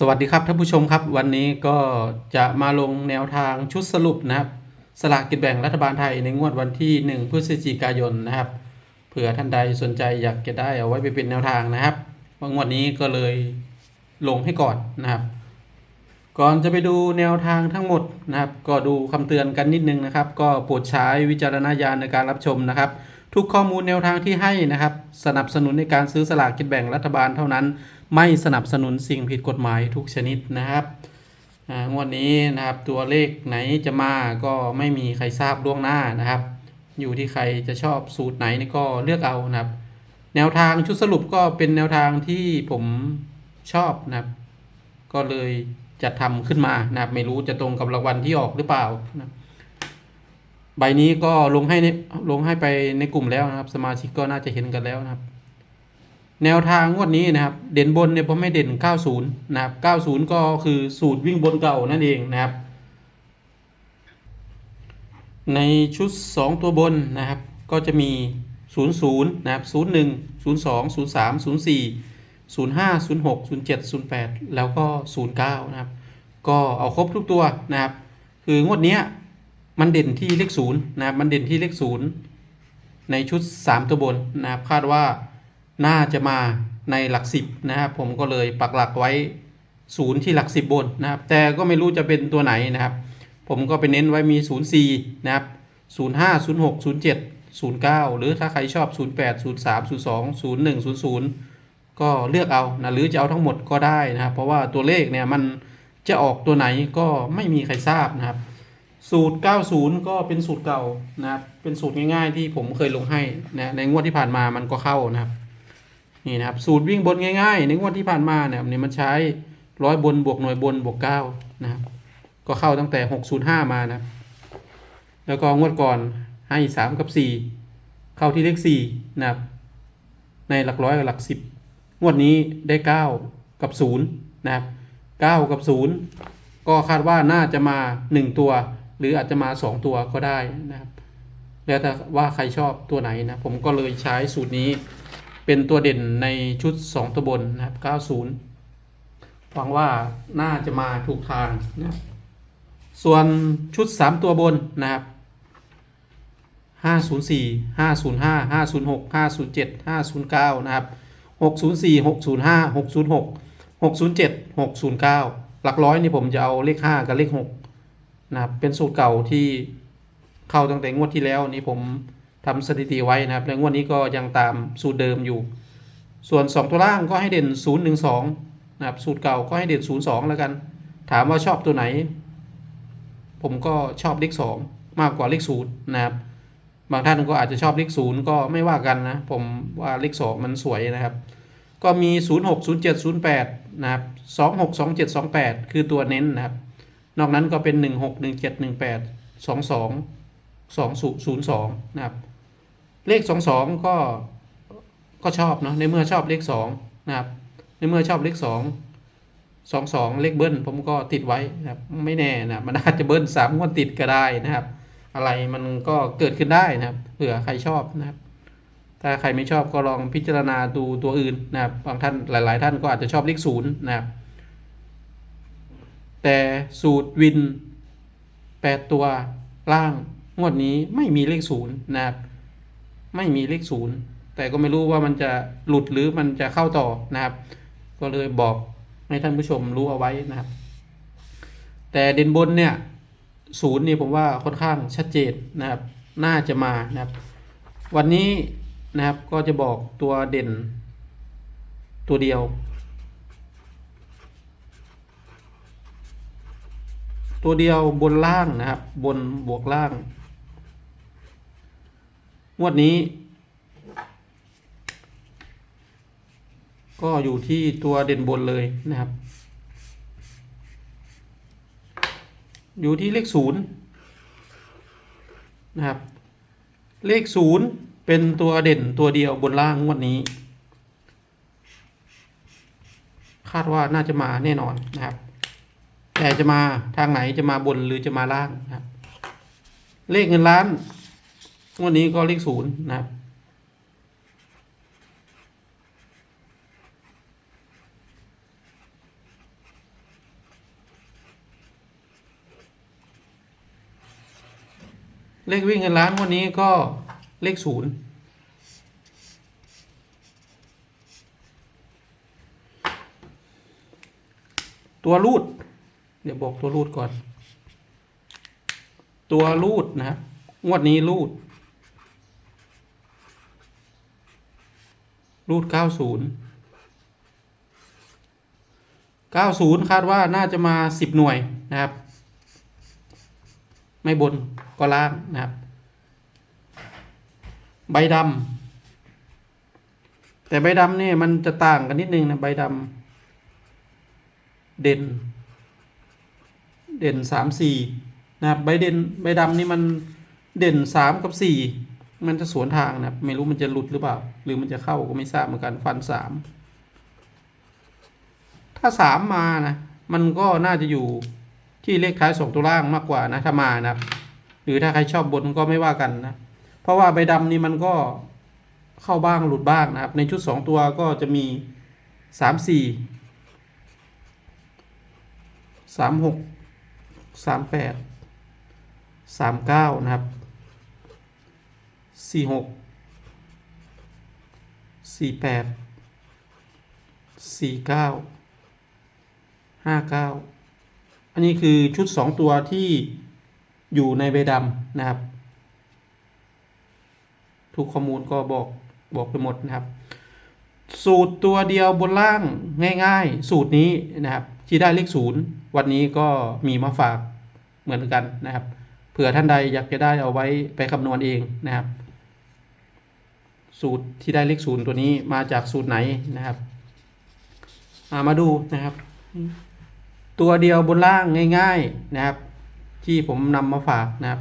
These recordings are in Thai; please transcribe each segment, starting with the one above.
สวัสดีครับท่านผู้ชมครับ วันนี้ก็จะมาลงแนวทางชุดสรุปนะครับ สลากกินแบ่งรัฐบาลไทยในงวดวันที่ 1 พฤศจิกายนนะครับเผื่อท่านใดสนใจอยากจะได้เอาไว้ไปเป็นแนวทางนะครับว่างวดนี้ก็เลยลงให้ก่อนนะครับ ก่อนจะไปดูแนวทางทั้งหมดนะครับ ก็ดูคำเตือนกันนิดนึงนะครับ ก็โปรดใช้วิจารณญาณในการรับชมนะครับ ทุกข้อมูลแนวทางที่ให้นะครับ สนับสนุนในการซื้อสลากกินแบ่งรัฐบาลเท่านั้น ไม่สนับสนุนสิ่งผิดกฎหมายทุกชนิดนะครับงวดนี้นะครับตัวเลขไหนจะมาก็ไม่มีใครทราบล่วงหน้านะครับ อยู่ที่ใครจะชอบสูตรไหนนี่ก็เลือกเอานะครับ แนวทางชุดสรุปก็เป็นแนวทางที่ผมชอบนะครับ ก็เลยจัดทำขึ้นมานะครับ ไม่รู้จะตรงกับรางวัลที่ออกหรือเปล่านะครับ ใบนี้ก็ลงให้ในลงให้ไปในกลุ่มแล้วนะครับ สมาชิกก็น่าจะเห็นกันแล้วนะครับ แนวทางงวดนี้นะครับ เด่นบนเนี่ยผมไม่เด่น 90 นะครับ 90 ก็คือสูตรวิ่งบนเก่านั่นเองนะครับ ในชุด 2 ตัวบนนะครับ ก็จะมี 00 นะครับ 01 02 03 04 05 06 07 08 แล้วก็ 09 นะครับ ก็เอาครบทุกตัวนะครับ คืองวดเนี้ย มันเด่นที่เลขศูนย์นะครับ มันเด่นที่เลขศูนย์ในชุด 3 ตัวบนนะครับ คาดว่าน่าจะมาในหลักสิบนะครับ ผมก็เลยปักหลักไว้ศูนย์ที่หลักสิบบนนะครับ แต่ก็ไม่รู้จะเป็นตัวไหนนะครับ ผมก็ไปเน้นไว้มี 0 4 นะครับ 0 5 0 6 0 7 0 9 หรือถ้าใครชอบ 0 8 0 3 0 2 0 1 0 0 ก็เลือกเอานะหรือจะเอาทั้งหมดก็ได้นะครับ เพราะว่าตัวเลขเนี่ยมันจะออกตัวไหนก็ไม่มีใครทราบนะครับ สูตร 90 ก็เป็นสูตรเก่านะครับ เป็นสูตรง่ายๆ ที่ผมเคยลงให้นะในงวดที่ผ่านมามันก็เข้านะครับ นี่นะครับ สูตรวิ่งบนง่ายๆ ในงวดที่ผ่านมาเนี่ยนี่มันใช้ร้อยบนบวกหน่วยบนบวกเก้านะครับ ก็เข้าตั้งแต่ 605 มานะครับแล้วก็งวดก่อนให้3กับ 4 เข้าที่เลข4นะครับ ในหลักร้อยกับหลัก 10 งวดนี้ได้ 9 กับ 0 นะครับ 9 กับ 0 ก็คาดว่าน่าจะมา 1 ตัว หรืออาจจะมา 2 ตัวก็ได้นะครับ แล้วแต่ว่าใครชอบตัวไหนนะ ผมก็เลยใช้สูตรนี้เป็นตัวเด่นในชุด 2 ตัวบนนะครับ 90 หวังว่าน่าจะมาถูกทางนะส่วนชุด 3 ตัวบนนะครับ 504 505 506 507 509 นะครับ 604 605 606 607 609 หลักร้อยนี่ผมจะเอาเลข 5 กับเลข 6 นะครับเป็นสูตรเก่าที่เข้าตั้งแต่งวดที่แล้วนี่ผมทำสถิติไว้นะครับและงวดนี้ก็ยังตามสูตรเดิมอยู่ ส่วน 2 ตัวล่างก็ให้เด่น 0 1 2นะครับสูตรเก่าก็ให้เด่น 0 2 แล้วกัน ถามว่าชอบตัวไหน ผมก็ชอบเลข2 มากกว่าเลข0นะครับบางท่านก็อาจจะชอบเลข0ก็ไม่ว่ากันนะ ผมว่าเลข2มันสวยนะครับ ก็มี 0 6 0 7 0 8 นะครับ 2 6 2 7 2 8 คือตัวเน้นนะครับ นอกนั้นก็เป็น 1 6 1 7 1 8 2 2 2 0 2นะครับ เลข 2 2 ก็ ก็ชอบเนาะ ในเมื่อชอบเลข2นะครับ ในเมื่อชอบเลข 2 2 2 เลขเบิ้ลผมก็ติดไว้นะครับ ไม่แน่นะมันอาจจะเบิ้ล3งวดติดก็ได้นะครับ อะไรมันก็เกิดขึ้นได้นะครับ เผื่อใครชอบนะครับถ้าใครไม่ชอบก็ลองพิจารณาดูตัวอื่นนะครับ บางท่านหลาย ๆ ท่านก็อาจจะชอบเลขศูนย์นะครับ แต่สูตรวินแปดตัวล่างงวดนี้ไม่มีเลขศูนย์นะครับไม่มีเลขศูนย์แต่ก็ไม่รู้ว่ามันจะหลุดหรือมันจะเข้าต่อนะครับ ก็เลยบอกให้ท่านผู้ชมรู้เอาไว้นะครับ แต่เด่นบนเนี่ยศูนย์นี่ผมว่าค่อนข้างชัดเจนนะครับ น่าจะมานะครับ วันนี้นะครับก็จะบอกตัวเด่นตัวเดียว ตัวเดียวบนล่างนะครับ บนบวกล่าง งวดนี้ ก็อยู่ที่ตัวเด่นบนเลยนะครับ อยู่ที่เลขศูนย์นะครับ เลขศูนย์เป็นตัวเด่นตัวเดียวบนล่างงวดนี้ คาดว่าน่าจะมาแน่นอนนะครับ แต่จะมาทางไหนจะมาบนหรือจะมาล่างนะครับ เลขเงินล้านวันนี้ก็เลขศูนย์นะครับเลขวิ่งเงินล้านวันนี้ก็เลขศูนย์ตัวรูด เดี๋ยวบอกตัวรูดก่อน ตัวรูดนะครับงวดนี้รูด รูดเก้าศูนย์เก้าศูนย์คาดว่าน่าจะมาสิบหน่วยนะครับ ไม่บนก็ล่างนะครับ ใบดำแต่ใบดำเนี่ยมันจะต่างกันนิดนึงนะใบดำเด่น เด่นสามสี่นะครับใบเด่นใบดำนี่มันเด่นสามกับสี่มันจะสวนทางนะไม่รู้มันจะหลุดหรือเปล่า หรือมันจะเข้าก็ไม่ทราบเหมือนกันฟันสามถ้าสามมานะมันก็น่าจะอยู่ที่เลขท้ายสองตัวล่างมากกว่านะถ้ามานะครับ หรือถ้าใครชอบบนก็ไม่ว่ากันนะเพราะว่าใบดำนี่มันก็เข้าบ้างหลุดบ้างนะครับ ในชุดสองตัวก็จะมีสามสี่สามหก สามแปดสามเก้านะครับสี่หกสี่แปดสี่เก้าห้าเก้าอันนี้คือชุดสองตัวที่อยู่ในใบดำนะครับ ทุกข้อมูลก็บอกบอกไปหมดนะครับ สูตรตัวเดียวบนล่างง่าย ๆ สูตรนี้นะครับที่ได้เลขศูนย์วันนี้ก็มีมาฝากเหมือนกันนะครับ เผื่อท่านใดอยากจะได้เอาไว้ไปคำนวณเองนะครับ สูตรที่ได้เลขศูนย์ตัวนี้มาจากสูตรไหนนะครับามาดูนะครับ ตัวเดียวบนล่างง่าย ๆนะครับ ที่ผมนำมาฝากนะครับ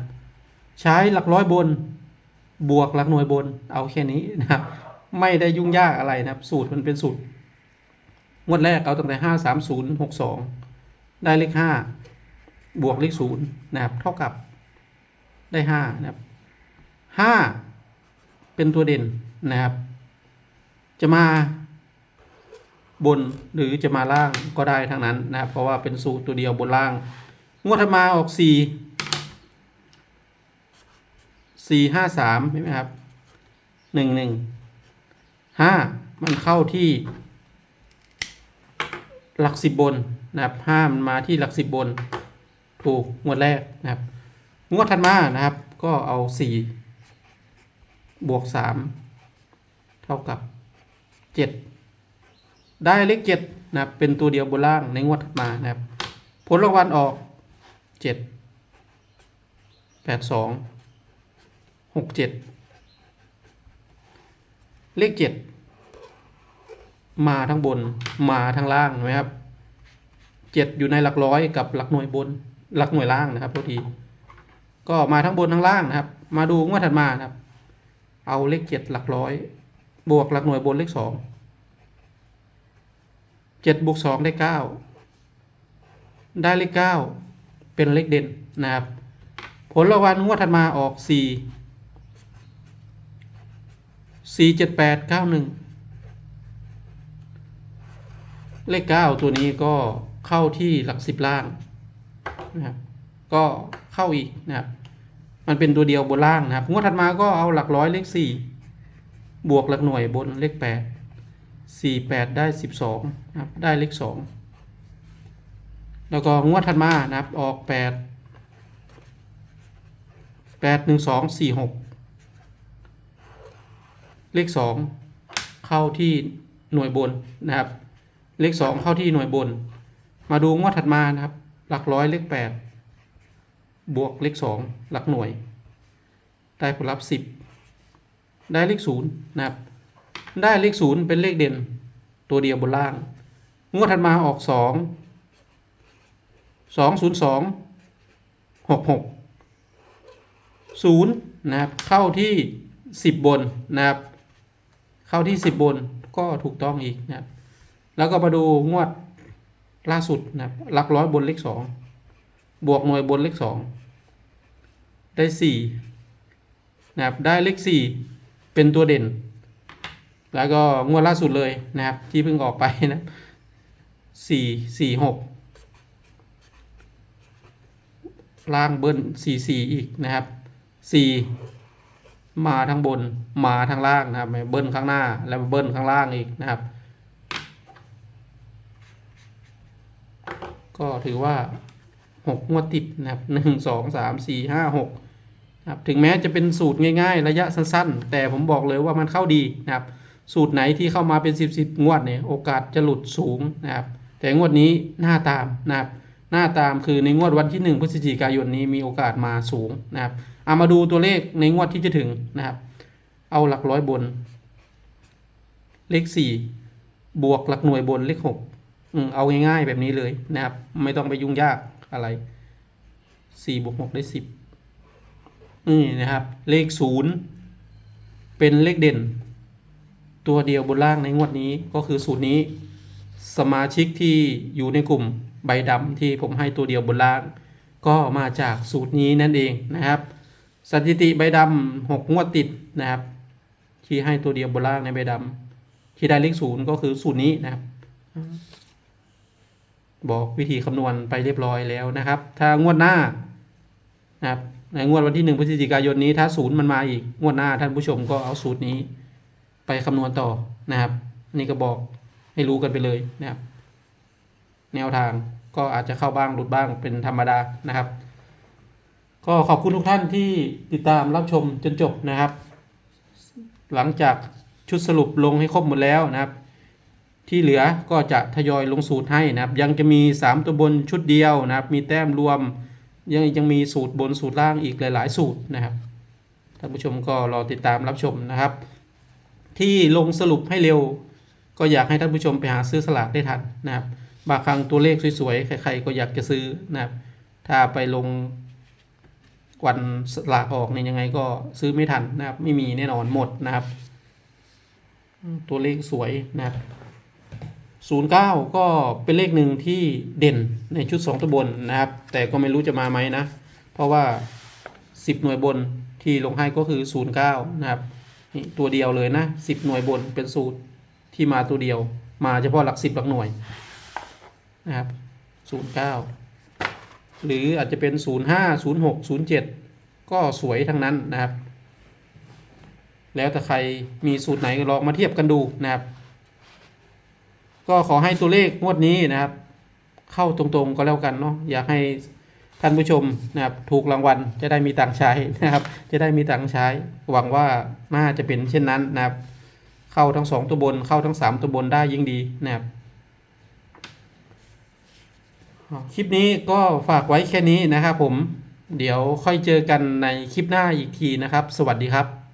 ใช้หลักร้อยบนบวกหลักหน่วยบนเอาแค่นี้นะครับ ไม่ได้ยุ่งยากอะไรนะครับ สูตรมันเป็นสูตรงวดแรกเอาตั้งแต่ห้าสามศูนย์หกสอง ได้เลขห้าบวกเลขศูนย์นะครับ เท่ากับได้ห้านะครับห้าเป็นตัวเด่นนะครับ จะมาบนหรือจะมาล่างก็ได้ทั้งนั้นนะครับ เพราะว่าเป็นสูตรตัวเดียวบนล่าง งวดถัดมาออกสี่สี่ห้าสามใช่ไหมครับหนึ่งหนึ่งห้ามันเข้าที่ หลักสิบบน นะครับห้ามันมาที่หลักสิบบน ถูกงวดแรกนะครับ งวดถัดมานะครับ ก็เอาสี่บวกสามเท่ากับเจ็ดได้เลขเจ็ดนะครับเป็นตัวเดียวบนล่างในงวดถัดมานะครับ ผลรางวัลออกเจ็ดแปดสองหกเจ็ดเลขเจ็ดมาทั้งบนมาทั้งล่างนไหมครับ เจ็ดอยู่ในหลักร้อยกับหลักหน่วยบนหลักหน่วยล่างนะครับพอดี ก็มาทั้งบนทั้งล่างนะครับ มาดูงวดถัดมานะครับ เอาเลขเจ็ดหลักร้อย บวกหลักหน่วยบนเลขสองเจ็ดบวกสองได้เก้าได้เลขเก้าเป็นเลขเด่นนะครับ ผลรางวัลงวดถัดมาออกสี่สี่เจ็ดแปดเก้าหนึ่งเลขเก้าตัวนี้ก็ เข้าที่หลักสิบล่างนะครับก็เข้าอีกนะครับมันเป็นตัวเดียวบนล่างนะครับงวดถัดมาก็เอาหลักร้อยเลขสี่บวกหลักหน่วยบนเลขแปดสี่แปดได้สิบสองนะครับได้เลขสองแล้วก็งวดถัดมานะครับออกแปดแปดหนึ่งสองสี่หกเลขสองเข้าที่หน่วยบนนะครับ เลขสองเข้าที่หน่วยบน มาดูงวดถัดมานะครับ หลักร้อยเลขแปดบวกเลขสองหลักหน่วย ได้ผลลัพธ์สิบได้เลขศูนย์นะครับ ได้เลขศูนย์เป็นเลขเด่น ตัวเดียวบนล่าง งวดถัดมาออกสองสองศูนย์สองหกหกศูนย์นะครับ เข้าที่สิบบนนะครับ เข้าที่สิบบนก็ถูกต้องอีกนะครับ แล้วก็มาดูงวด ล่าสุดนะครับหลักร้อยบนเลขสองบวกหน่วยบนเลขสองได้สี่นะครับได้เลขสี่เป็นตัวเด่น แล้วก็งวดล่าสุดเลยนะครับ ที่เพิ่งออกไปนะสี่สี่หกล่างเบิ้ลสี่สี่อีกนะครับสี่มาทางบนมาทางล่างนะครับเบิ้ลข้างหน้าแล้วเบิ้ลข้างล่างอีกนะครับ ก็ถือว่าหกงวดติดนะครับหนึ่งสองสามสี่ห้าหกนะครับถึงแม้จะเป็นสูตรง่ายๆ ระยะสั้นๆ แต่ผมบอกเลยว่ามันเข้าดีนะครับ สูตรไหนที่เข้ามาเป็นสิบสิบงวดเนี่ยโอกาสจะหลุดสูงนะครับ แต่งวดนี้หน้าตามนะครับ หน้าตามคือในงวดวันที่ 1 พฤศจิกายนนี้มีโอกาสมาสูงนะครับเอามาดูตัวเลขในงวดที่จะถึงนะครับ เอาหลักร้อยบน เลข 4 บวกหลักหน่วยบนเลข 6 เอาง่ายๆแบบนี้เลยนะครับ ไม่ต้องไปยุ่งยากอะไร4บวก6ได้10นี่นะครับ เลข0เป็นเลขเด่น ตัวเดียวบนล่างในงวดนี้ก็คือสูตรนี้ สมาชิกที่อยู่ในกลุ่มใบดำที่ผมให้ตัวเดียวบนล่าง ก็มาจากสูตรนี้นั่นเองนะครับ สถิติใบดำหกงวดติดนะครับ ที่ให้ตัวเดียวบนล่างในใบดำที่ได้เลขศูนย์ก็คือสูตรนี้นะครับ บอกวิธีคำนวณไปเรียบร้อยแล้วนะครับ ถ้างวดหน้านะครับในงวดวันที่หนึ่งพฤศจิกายนนี้ถ้าศูนย์มันมาอีกงวดหน้าท่านผู้ชมก็เอาสูตรนี้ไปคำนวณต่อนะครับ นี่ก็บอกให้รู้กันไปเลยนะครับ แนวทางก็อาจจะเข้าบ้างหลุดบ้างเป็นธรรมดานะครับ ก็ขอบคุณทุกท่านที่ติดตามรับชมจนจบนะครับ หลังจากชุดสรุปลงให้ครบหมดแล้วนะครับ ที่เหลือก็จะทยอยลงสูตรให้นะครับ ยังจะมี 3 ตัวบนชุดเดียวนะครับ มีแต้มรวม ยังยังมีสูตรบนสูตรล่างอีกหลาย ๆ สูตรนะครับท่านผู้ชมก็รอติดตามรับชมนะครับ ที่ลงสรุปให้เร็ว ก็อยากให้ท่านผู้ชมไปหาซื้อสลากได้ทันนะครับบางครั้งตัวเลขสวยๆ ใครๆก็อยากจะซื้อนะครับ ถ้าไปลงวันสลากออกเนี่ยยังไงก็ซื้อไม่ทันนะครับ ไม่มีแน่นอนหมดนะครับ ตัวเลขสวยนะครับ ศูนย์เก้าก็เป็นเลขหนึ่งที่เด่นในชุดสองตัวบนนะครับ แต่ก็ไม่รู้จะมาไหมนะ เพราะว่าสิบหน่วยบนที่ลงให้ก็คือศูนย์เก้านะครับนี่ตัวเดียวเลยนะสิบหน่วยบนเป็นสูตรที่มาตัวเดียว มาเฉพาะหลักสิบหลักหน่วยนะครับศูนย์เก้าหรืออาจจะเป็นศูนย์ห้าศูนย์หกศูนย์เจ็ดก็สวยทั้งนั้นนะครับ แล้วแต่ใครมีสูตรไหนลองมาเทียบกันดูนะครับ ก็ขอให้ตัวเลขงวดนี้นะครับ เข้าตรงๆก็แล้วกันเนาะอยากให้ท่านผู้ชมนะครับถูกรางวัลจะได้มีตังค์ใช้นะครับ จะได้มีตังค์ใช้ หวังว่าน่าจะเป็นเช่นนั้นนะครับ เข้าทั้งสองตัวบนเข้าทั้งสามตัวบนได้ยิ่งดีนะครับคลิปนี้ก็ฝากไว้แค่นี้นะครับผม เดี๋ยวค่อยเจอกันในคลิปหน้าอีกทีนะครับ สวัสดีครับ